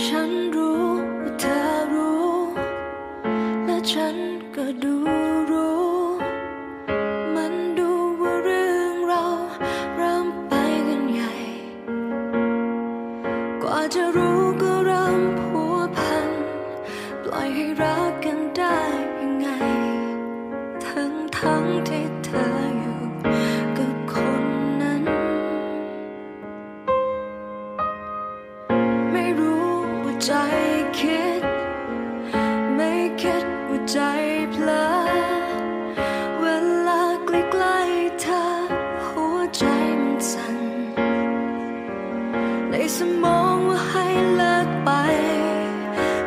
ฉันรู้เธอรู้ และฉันก็ดูรู้ มันดูว่าเรื่องเราร่มไปกันใหญ่ กว่าจะรู้ก็เริ่มผัวพัน ปล่อยให้รักกันได้ ใจคิด ไม่คิดว่าใจเพลอเวลาใกล้ๆเธอ หัวใจมันสั่นในสมองว่าให้เลิกไป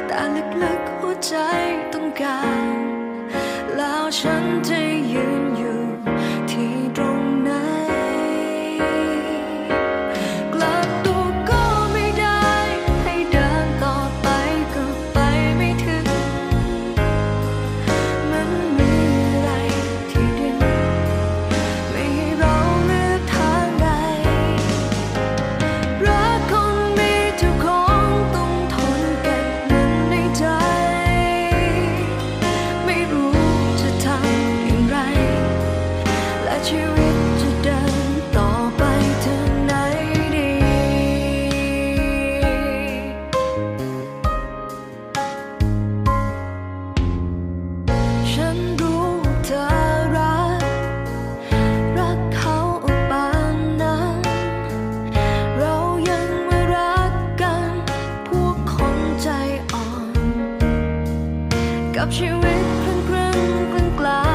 แต่ลึกๆหัวใจ กับชีวิตครึ่งครึ่งกลาง